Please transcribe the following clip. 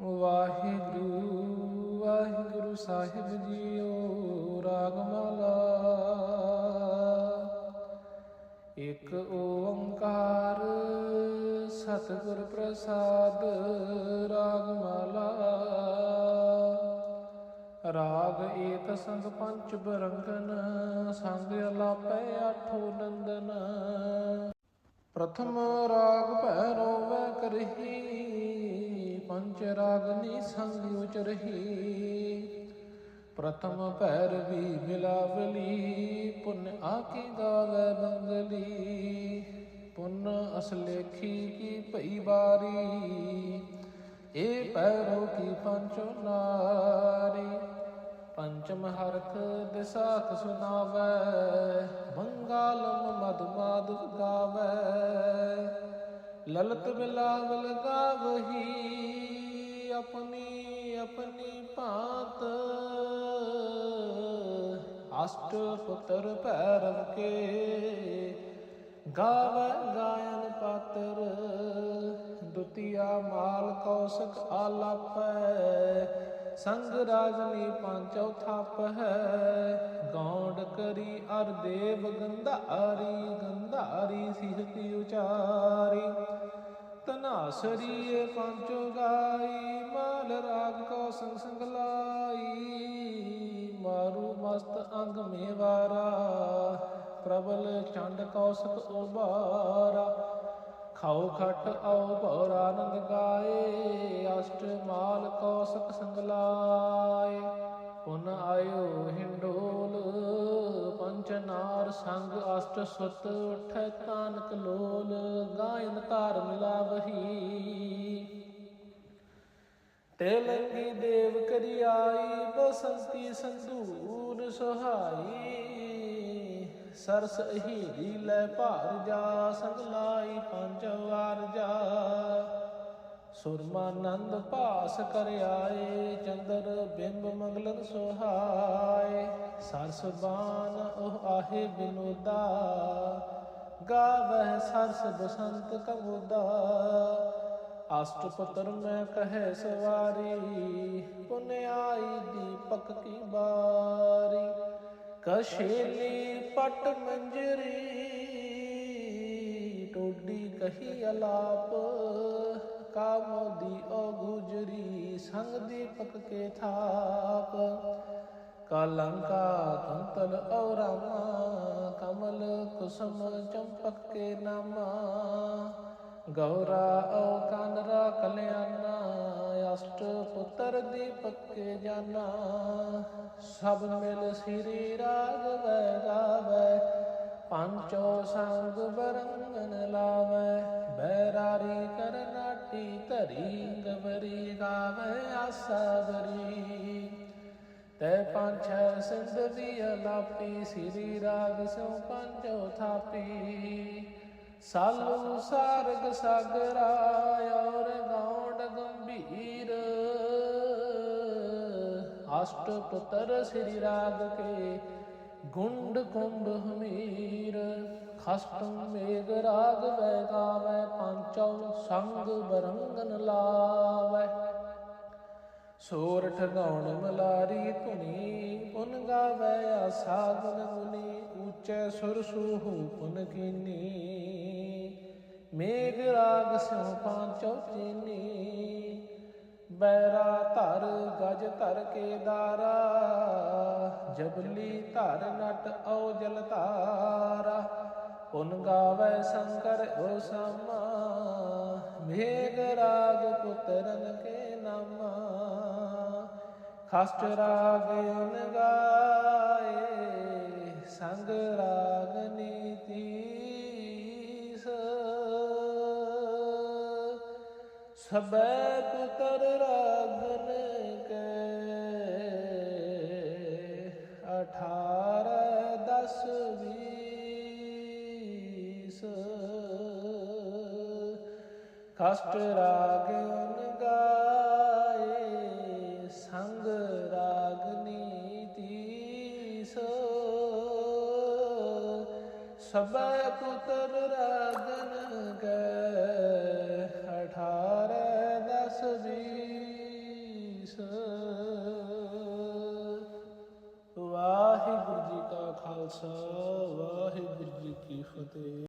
ਵਾਹਿਗੁਰੂ ਵਾਹਿਗੁਰੂ ਸਾਹਿਬ JIO, ਰਾਗ ਮਾਲਾ। ਇੱਕ ਓੰਕਾਰ ਸਤਿਗੁਰ ਪ੍ਰਸਾਦ, ਰਾਗ ਮਾਲਾ। ਰਾਗ ਏਕ ਸੰਗ ਪੰਚ ਬਰੰਗਨ, ਸੰਗ ਅਲਾਪੈ ਆਠੋ ਨੰਦਨ। ਪ੍ਰਥਮ ਰਾਗ ਭੈਰੋ ਵੈ ਕਰਹੀ ਪੰਚ ਰਾਗਨੀ ਸੰਗ ਉਚਰਹੀ ਪ੍ਰਥਮ ਭੈਰਵੀ ਮਿਲਾਵਲੀ, ਪੁਨ ਆਕੀ ਗਾਵੇ ਬੰਗਲੀ। ਪੁਨ ਅਸਲੇਖੀ ਕੀ ਭਈ ਬਾਰੀ ਏ ਪੈਰੋ ਕੀ ਪੰਚੋ ਨਾਰੀ। ਪੰਚਮ ਹਰਖ ਦਿਸਾਖ ਸੁਨਾਵੈ, ਬੰਗਾਲਮ ਮਦ ਮਾਦ ਗਾਵੈ। ਲਲਤ ਬਿਲਾਵਲ ਗਾਵਹੀ ਆਪਣੀ ਆਪਣੀ ਭਾਂਤ। ਅਸ਼ਟ ਪੁੱਤਰ ਭੈਰਵ ਕੇ ਗਾਵੈ ਗਾਇਨ ਪਾਤਰ। ਦੁਤੀਆ ਮਾਲ ਕੌਸਕ ਆਲਾਪੈ, ਸੰਗ ਰਾਜਨੀ ਪਾਂਚੋ ਥਾਪ ਹੈ ਗੌਂਡ ਕਰੀ ਅਰ ਦੇਵ ਗੰਧਾਰੀ ਗੰਧਾਰੀ ਸਿਹਤੀ ਉਚਾਰੀ। ਤਨਾਸਰੀ ਪੰਚੋ ਗਾਈ। ਰਾਗ ਕੋ ਸੰਗ ਸੰਗ ਲਾਈ, ਮਾਰੂ ਮਸਤ ਅੰਗ ਮੇਵਾਰਾ, ਪ੍ਰਬਲ ਚੰਡ ਕੌਸਕ ਉਬਾਰਾ ਖਾਓ ਖਟ ਆਓ ਭੌਰ ਆਨੰਦ ਗਾਏ, ਅਸ਼ਟ ਮਾਲ ਕੌਸਕ ਸੰਗ ਲਾਏ। ਪੁਨ ਆਇਓ ਹਿੰਡੋਲ ਪੰਚ ਨਾਰ ਸੰਗ ਅਸ਼ਟ ਸੁਤ, ਉਠੈ ਤਾਨਕ ਲੋਲ, ਗਾਇਨ ਧਾਰ ਮਿਲਾਵਹੀ। ਤੇਲੰਗੀ ਦੇਵ ਕਰੀ ਆਈ, ਬਸੰਤੀ ਸੰਦੂਰ ਸੁਹਾਈ। ਸਰਸ ਹੀਰੀ ਲੈ ਭਾਰ ਜਾ, ਸੰਗ ਲਾਈ ਪੰਜ ਵਾਰ ਜਾ। ਸੁਰਮਾਨੰਦ ਭਾਸ ਕਰ ਆਏ, ਚੰਦਰ ਬਿੰਬ ਮੰਗਲਨ ਸੁਹਾਏ। ਸਰਸ ਬਾਨ ਉਹ ਆਹੇ ਬਿਨੋਦਾ, ਗਾਵਹਿ ਸਰਸ ਬਸੰਤ ਕਬੂਦਾ ਅਸ਼ਟ ਪੁੱਤਰ ਮੈਂ ਕਹੈ ਸਵਾਰੀ ਪੁਨਿਆਈ ਦੀਪਕ ਕੀ ਬਾਰੀ। ਕਸ਼ੇਲੀ ਪਟ ਮੰਜਰੀ, ਟੋਡੀ ਕਹੀ ਅਲਾਪ। ਕਾਮੋਦੀ ਓ ਗੁਜਰੀ, ਸੰਗ ਦੀਪਕ ਕੇ ਥਾਪ। ਕਲੰਕਾ ਕੁੰਤਲ ਓ ਕਮਲ ਕੁਸਮ ਚੰਪਕ ਕੇ ਨਾਮਾ। ਗੌਰਾ ਓ ਕਾਨਰਾ ਕਲਿਆਣਾ, ਅਸ਼ਟ ਪੁੱਤਰ ਦੀਪਕ ਕੇ ਜਾਨਾ ਸਭ ਮਿਲ ਸ੍ਰੀ ਰਾਗ ਵੈ ਗਾਵੈ, ਪੰਚੋ ਸੰਗ ਬਰੰਗਨ ਲਾਵੈ। ਬੈਰਾਰੀ ਕਰਨਾਟੀ ਧਰੀ, ਗਵਰੀ ਗਾਵੈ, ਆਸਾ ਬਰੀ। ਤੈ ਪੰਛ ਸਿੰਧ ਵੀ ਅਲਾਪੀ, ਸ੍ਰੀ ਰਾਗ ਸੋ ਪੰਚੋ ਥਾਪੀ। ਸਾਲੂ ਸਾਰਗ ਸਾਗਰਾ ਔਰ ਗੌਂਡ ਗੰਭੀਰ। ਅਸ਼ਟ ਪੁੱਤਰ ਸ੍ਰੀ ਰਾਗ ਕੇ ਗੁੰਡ ਕੁੰਭ ਹਮੀਰ। ਖਸਟਮ ਮੇਗ ਰਾਗ ਵੈ ਗਾਵੈ, ਪੰਚਉ ਸੰਗ ਬਰੰਗਨ ਲਾਵੈ। ਸੋਰਠ ਗਾਉਣ ਮਲਾਰੀ ਧੁਨੀ, ਪੁਨ ਗਾਵੈ ਆ ਗੁਣ ਮੁਨੀ ਉੱਚੇ ਸੁਰ ਸੂਹੂ ਪੁਨ ਕੀਨੀ। ਮੇਘ ਰਾਗ ਸਿਉ ਪਾਂਚੋ ਚੀਨੀ ਬੈਰਾ ਧਰ ਗਜ ਧਰ ਕੇਦਾਰਾ, ਜਬਲੀ ਧਰ ਨਟ ਔ ਜਲ ਧਾਰਾ। ਪੁਨ ਗਾਵੈ ਸ਼ੰਕਰ ਓ ਸਮਾ, ਮੇਘ ਰਾਗ ਪੁੱਤਰਨ ਕੇ ਨਾਮਾ। ਖਸਟ ਰਾਗ ਉਨ ਸੰਗ ਰਾਗ ਨੀਤੀ ਸਬੈ ਪੁੱਤਰ ਰਾਗਨ ਕੇ, ਅਠਾਰ ਦਸ ਵੀਸ। ਕਸ਼ਟ ਰਾਗ ਉਨ ਸਬੈ ਪੁੱਤਰ ਰਾਗਨ ਗੈ ਅਠਾਰ ਦਸ ਵੀਸ। ਵਾਹਿਗੁਰੂ ਜੀ ਕਾ ਖਾਲਸਾ, ਵਾਹਿਗੁਰੂ ਜੀ ਕੀ ਫਤਿਹ।